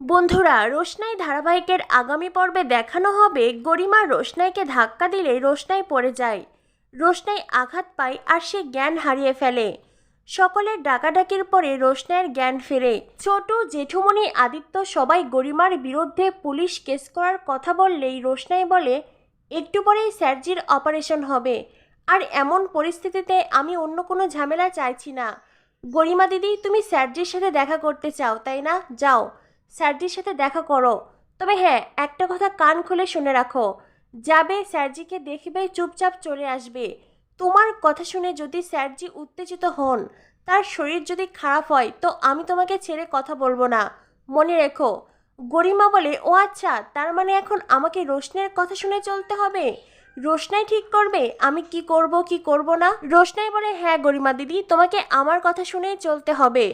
বন্ধুরা, রোশনাই ধারাবাহিকের আগামী পর্বে দেখানো হবে গরিমা রোশনাইকে ধাক্কা দিলে রোশনাই পড়ে যায়। রোশনাই আঘাত পায় আর সে জ্ঞান হারিয়ে ফেলে। সকলের ডাকাডাকির পরে রোশনাইয়ের জ্ঞান ফেরে। ছোট জেঠুমনি আদিত্য সবাই গরিমার বিরুদ্ধে পুলিশ কেস করার কথা বললেই রোশনাই বলে, একটু পরেই স্যারজির অপারেশন হবে। আর এমন পরিস্থিতিতে আমি অন্য কোনো ঝামেলা চাইছি না। গরিমা দিদি, তুমি স্যারজির সাথে দেখা করতে চাও, তাই না? যাও। স্যারজির সাথে দেখা করো। তবে হ্যাঁ একটা কথা কান খুলে শুনে রাখো। যাবে স্যারজিকে দেখবে চুপচাপ চলে আসবে। তোমার কথা শুনে যদি স্যারজি উত্তেজিত হন, তার শরীর যদি খারাপ হয়, তো আমি তোমাকে ছেড়ে কথা বলব না। মনে রেখো, গরিমা বলে, ও আচ্ছা তার মানে এখন আমাকে রোশনের কথা শুনে চলতে হবে? রোশনাই ঠিক করবে? আমি কি করব কি করব না? রোশনাই বলে হ্যাঁ গরিমা দিদি, তোমাকে আমার কথা শুনেই চলতে হবে।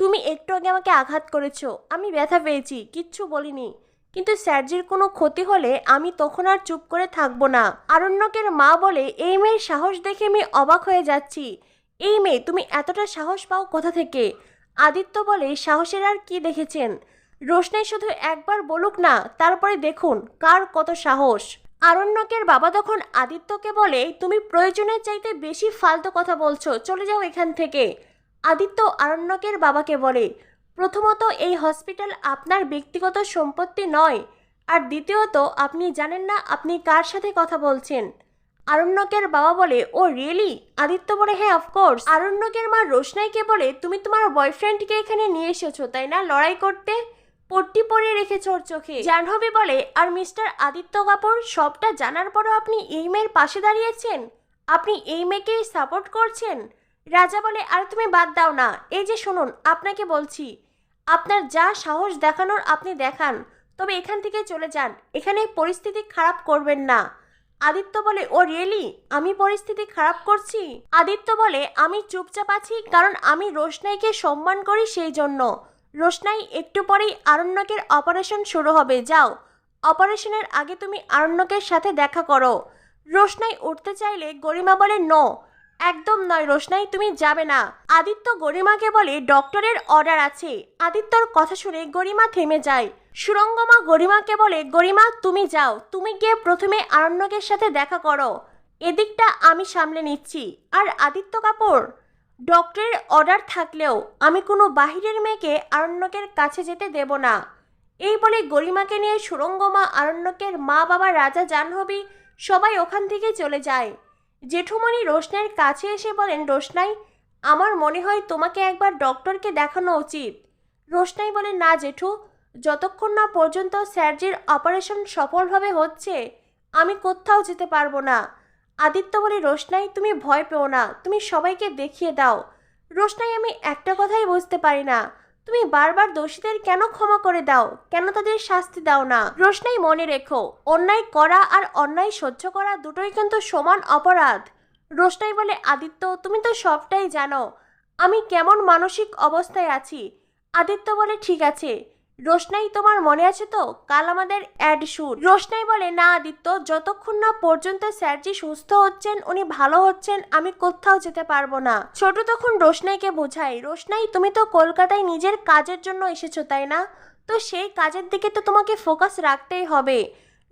তুমি একটু আগে আমাকে আঘাত করেছ। আমি ব্যথা পেয়েছি, কিচ্ছু বলিনি। কিন্তু স্যারজির কোনো ক্ষতি হলে আমি তখন আর চুপ করে থাকব না। আরণ্যকের মা বলে, এই মেয়ের সাহস দেখে আমি অবাক হয়ে যাচ্ছি। এই মেয়ে, তুমি এতটা সাহস পাও কোথা থেকে? আদিত্য বলে, সাহসের আর কি দেখেছেন? রোশনাই শুধু একবার বলুক না, তারপরে দেখুন কার কত সাহস। আরণ্যকের বাবা তখন আদিত্যকে বলে, তুমি প্রয়োজনের চাইতে বেশি ফালতু কথা বলছো, চলে যাও এখান থেকে। আদিত্য আরণ্যকের বাবাকে বলে, প্রথমত এই হসপিটাল আপনার ব্যক্তিগত সম্পত্তি নয়, আর দ্বিতীয়ত আপনি জানেন না আপনি কার সাথে কথা বলছেন? আরণ্যকের বাবা বলে, ও, রিয়েলি? আদিত্য বলে হ্যাঁ অফকোর্স আরণ্যকের মা রোশনাইকে বলে, তুমি তোমার বয়ফ্রেন্ডকে এখানে নিয়ে এসেছ, তাই না? লড়াই করতে পট্টি পরিয়ে রেখেছ ওর চোখে। জাহ্নবী বলে, আর মিস্টার আদিত্য কাপুর, সবটা জানার পরও আপনি এই মেয়ের পাশে দাঁড়িয়েছেন? আপনি এই মেয়েকেই সাপোর্ট করছেন? রাজা বলে, আর তুমি বাদ দাও না। এই যে শুনুন, আপনাকে বলছি, আপনার যা সাহস দেখানোর আপনি দেখান, তবে এখান থেকে চলে যান। এখানে পরিস্থিতি খারাপ করবেন না। আদিত্য বলে, ও, রিয়েলি? আমি পরিস্থিতি খারাপ করছি? আদিত্য বলে, আমি চুপচাপ আছি, কারণ আমি রোশনাইকে সম্মান করি সেই জন্য। রোশনাই একটু পরেই আরণ্যকের অপারেশন শুরু হবে, যাও। অপারেশনের আগে তুমি আরণ্যকের সাথে দেখা করো। রোশনাই উঠতে চাইলে গরিমা বলে, নো। একদম নয় রোশনাই, তুমি যাবে না। আদিত্য গরিমাকে বলে ডক্টরের অর্ডার আছে। আদিত্যর কথা শুনে গরিমা থেমে যায়। সুরঙ্গমা গরিমাকে বলে, গরিমা, তুমি যাও। তুমি গিয়ে প্রথমে আরণ্যকের সাথে দেখা করো। এদিকটা আমি সামলে নিচ্ছি। আর আদিত্য কাপুর? ডক্টরের অর্ডার থাকলেও আমি কোনো বাহিরের মেয়েকে আরণ্যকের কাছে যেতে দেব না। এই বলে গরিমাকে নিয়ে সুরঙ্গমা, আরণ্যকের মা বাবা রাজা, জাহ্নবী সবাই ওখান থেকে চলে যায়। জেঠুমণি রোশনাইয়ের কাছে এসে বলেন, রোশনাই, আমার মনে হয় তোমাকে একবার ডক্টরকে দেখানো উচিত। রোশনাই বলে না জেঠু, যতক্ষণ না পর্যন্ত স্যারজির অপারেশন সফলভাবে হচ্ছে, আমি কোথাও যেতে পারব না। আদিত্য বলে, রোশনাই, তুমি ভয় পেও না, তুমি সবাইকে দেখিয়ে দাও। রোশনাই, আমি একটা কথাই বুঝতে পারি না তুমি বারবার দোষীদের কেন ক্ষমা করে দাও? কেন তাদের শাস্তি দাও না? প্রশ্নেই মনে রেখো, অন্যায় করা আর অন্যায় সহ্য করা দুটোই কিন্তু সমান অপরাধ। রোশনাই বলে, আদিত্য, তুমি তো সবটাই জানো। আমি কেমন মানসিক অবস্থায় আছি? আদিত্য বলে, ঠিক আছে। রোশনাই তোমার মনে আছে তো? কাল আমাদের অ্যাড শুট। রোশনাই বলে, না আদিত্য, যতক্ষণ না পর্যন্ত স্যারজি সুস্থ হচ্ছেন, উনি ভালো হচ্ছেন, আমি কোথাও যেতে পারব না। ছোট তখন রোশনাইকে বোঝাই রোশনাই, তুমি তো কলকাতায় নিজের কাজের জন্য এসেছ, তাই না? তো সেই কাজের দিকে তো তোমাকে ফোকাস রাখতেই হবে।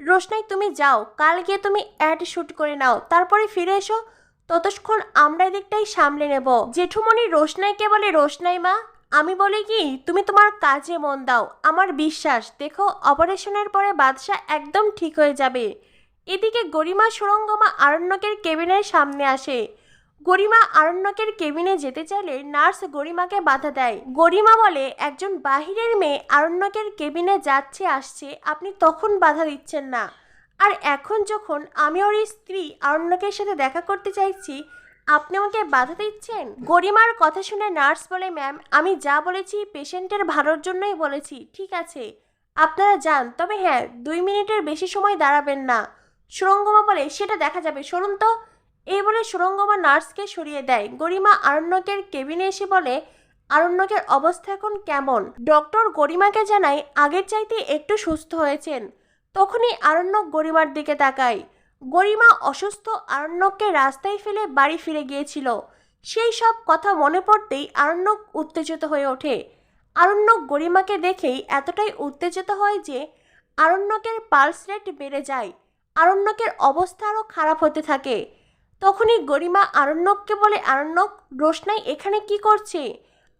রোশনাই, তুমি যাও, কাল গিয়ে তুমি অ্যাড শুট করে নাও, তারপরে ফিরে এসো। ততক্ষণ আমরা এদিকটাই সামলে নেব। জেঠুমণি রোশনাইকে বলে, রোশনাই মা আমি বলি কি, তুমি তোমার কাজে মন দাও। আমার বিশ্বাস, দেখো, অপারেশনের পরে বাদশাহ একদম ঠিক হয়ে যাবে। এদিকে গরিমা সুরঙ্গমা আরণ্যকের কেবিনের সামনে আসে। গরিমা আরণ্যকের কেবিনে যেতে চাইলে নার্স গরিমাকে বাধা দেয়। গরিমা বলে, একজন বাহিরের মেয়ে আরণ্যকের কেবিনে যাচ্ছে, আসছে, আপনি তখন বাধা দিচ্ছেন না। আর এখন যখন আমি ওর স্ত্রী আরণ্যকের সাথে দেখা করতে চাইছি আপনি আমাকে বাধা দিচ্ছেন? গরিমার কথা শুনে নার্স বলে, ম্যাম, আমি যা বলেছি পেশেন্টের ভালোর জন্যই বলেছি, ঠিক আছে। আপনারা যান, তবে হ্যাঁ দুই মিনিটের বেশি সময় দাঁড়াবেন না। সুরঙ্গমা বলে, সেটা দেখা যাবে সরুন তো। এই বলে সুরঙ্গমা নার্সকে সরিয়ে দেয়। গরিমা আরণ্যকের কেবিনে এসে বলে, আরণ্যকের অবস্থা এখন কেমন? ডক্টর গরিমাকে জানায়, আগের চাইতে একটু সুস্থ হয়েছেন। তখনই আরণ্যক গরিমার দিকে তাকায়। গরিমা অসুস্থ আরণ্যককে রাস্তায় ফেলে বাড়ি ফিরে গিয়েছিল। সেই সব কথা মনে পড়তেই আরণ্যক উত্তেজিত হয়ে ওঠে। আরণ্যক গরিমাকে দেখেই এতটাই উত্তেজিত হয় যে আরণ্যকের পালস রেট বেড়ে যায়, আরণ্যকের অবস্থা আরও খারাপ হতে থাকে। তখনই গরিমা আরণ্যককে বলে, আরণ্যক, রোশনাই এখানে কি করছে?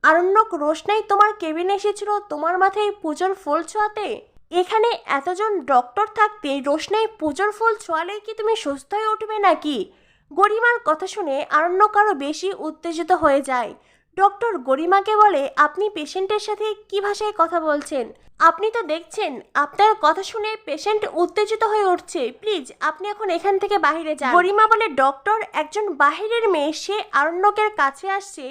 আরণ্যক, রোশনাই তোমার কেবিনে এসেছিল, তোমার মাথায় পুজোর ফুল ছোঁয়াতে? এখানে এতজন ডক্টর থাকতে রোশনাই পুজোর ফুল ছোঁয়ালেই কি তুমি সুস্থ হয়ে উঠবে নাকি? গরিমার কথা শুনে আরণ্যক আরও বেশি উত্তেজিত হয়ে যায়। ডক্টর গরিমাকে বলে, আপনি পেশেন্টের সাথে কি ভাষায় কথা বলছেন? আপনি তো দেখছেন, আপনার কথা শুনে পেশেন্ট উত্তেজিত হয়ে উঠছে। প্লিজ, আপনি এখন এখান থেকে বাইরে যান। গরিমা বলে, ডক্টর, একজন বাহিরের মেয়ে, সে আরণ্যকের কাছে আসছে।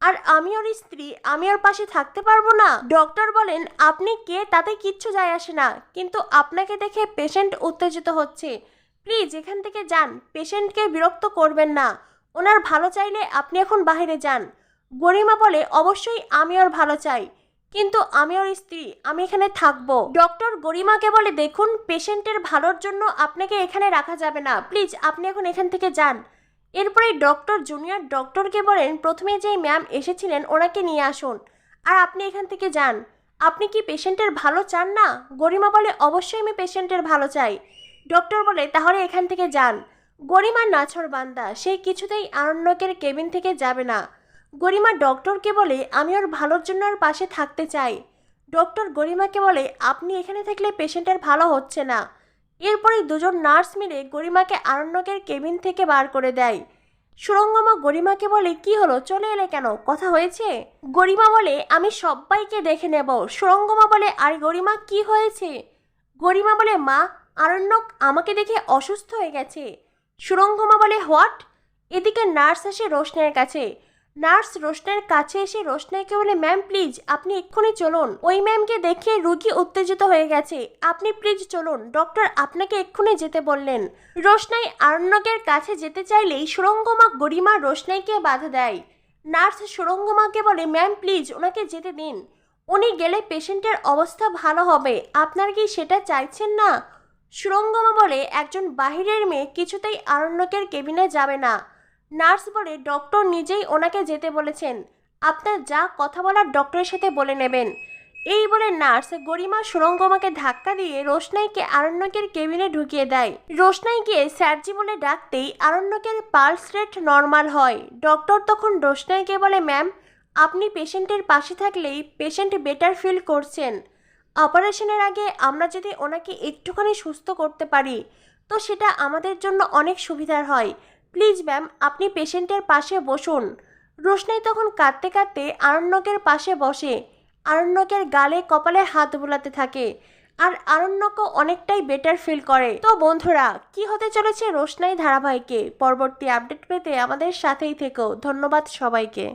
আর আমি ওর স্ত্রী, আমি ওর পাশে থাকতে পারব না। ডক্টর বলেন, আপনি কে? তাতে কিচ্ছু যায় আসে না। কিন্তু আপনাকে দেখে পেশেন্ট উত্তেজিত হচ্ছে। প্লিজ, এখান থেকে যান। পেশেন্টকে বিরক্ত করবেন না। ওনার ভালো চাইলে আপনি এখন বাইরে যান। গরিমা বলে, অবশ্যই আমি ওর ভালো চাই। কিন্তু আমি ওর স্ত্রী, আমি এখানে থাকব। ডক্টর গরিমাকে বলে, দেখুন, পেশেন্টের ভালোর জন্য আপনাকে এখানে রাখা যাবে না। প্লিজ, আপনি এখন এখান থেকে যান। এরপরে ডক্টর জুনিয়র ডক্টরকে বলেন, প্রথমে যেই ম্যাম এসেছিলেন, ওনাকে নিয়ে আসুন। আর আপনি এখান থেকে যান। আপনি কি পেশেন্টের ভালো চান না? গরিমা বলে, অবশ্যই আমি পেশেন্টের ভালো চাই। ডক্টর বলে, তাহলে এখান থেকে যান। গরিমা নাছর বান্দা, সে কিছুতেই আরণ্যকের কেবিন থেকে যাবে না। গরিমা ডক্টরকে বলে, আমি ওর ভালোর জন্য ওর পাশে থাকতে চাই। ডক্টর গরিমাকে বলে, আপনি এখানে থাকলে পেশেন্টের ভালো হচ্ছে না। এরপরে দুজন নার্স মিলে গরিমাকে আরণ্যকের কেবিন থেকে বার করে দেয়। সুরঙ্গমা গরিমাকে বলে, কি হলো? চলে এলে কেন? কথা হয়েছে? গরিমা বলে, আমি সবাইকে দেখে নেব। সুরঙ্গমা বলে, আর গরিমা, কি হয়েছে? গরিমা বলে, মা, আরণ্যক আমাকে দেখে অসুস্থ হয়ে গেছে। সুরঙ্গমা বলে, হোয়াট? এদিকে নার্স আসে রোশনের কাছে। নার্স রোশনের কাছে এসে রোশনাইকে বলে, ম্যাম, প্লিজ, আপনি এক্ষুনি চলুন। ওই ম্যামকে দেখে রুগী উত্তেজিত হয়ে গেছে, আপনি প্লিজ চলুন, ডক্টর আপনাকে এক্ষুনি যেতে বললেন। রোশনাই আরণ্যকের কাছে যেতে চাইলেই সুরঙ্গমা গরিমা রোশনাইকে বাধা দেয়। নার্স সুরঙ্গমাকে বলে, ম্যাম, প্লিজ, ওনাকে যেতে দিন। উনি গেলে পেশেন্টের অবস্থা ভালো হবে, আপনার কি সেটা চাইছেন না? সুরঙ্গমা বলে, একজন বাহিরের মেয়ে, কিছুতেই আরণ্যকের কেবিনে যাবে না। নার্স বলে ডক্টর নিজেই ওনাকে যেতে বলেছেন। আপনার যা কথা বলার ডক্টরের সাথে বলে নেবেন। এই বলে নার্স গরিমা সুরঙ্গমাকে ধাক্কা দিয়ে রোশনাইকে আরণ্যকের কেবিনে ঢুকিয়ে দেয়। রোশনাইকে স্যারজি বলে ডাকতেই আরণ্যকের পালস রেট নর্মাল হয়। ডক্টর তখন রোশনাইকে বলে, ম্যাম, আপনি পেশেন্টের পাশে থাকলেই পেশেন্ট বেটার ফিল করছেন। অপারেশনের আগে আমরা যদি ওনাকে একটুখানি সুস্থ করতে পারি, তো সেটা আমাদের জন্য অনেক সুবিধার হয়। প্লিজ ম্যাম, আপনি পেশেন্টের পাশে বসুন। রোশনাই তখন কাঁদতে কাঁদতে আরণ্যকের পাশে বসে। আরণ্যকের গালে কপালে হাত বোলাতে থাকে আর আরণ্যকও অনেকটাই বেটার ফিল করে। তো বন্ধুরা, কি হতে চলেছে রোশনাই ধারাবাহিকে? পরবর্তী আপডেট পেতে আমাদের সাথেই থেকো। ধন্যবাদ সবাইকে।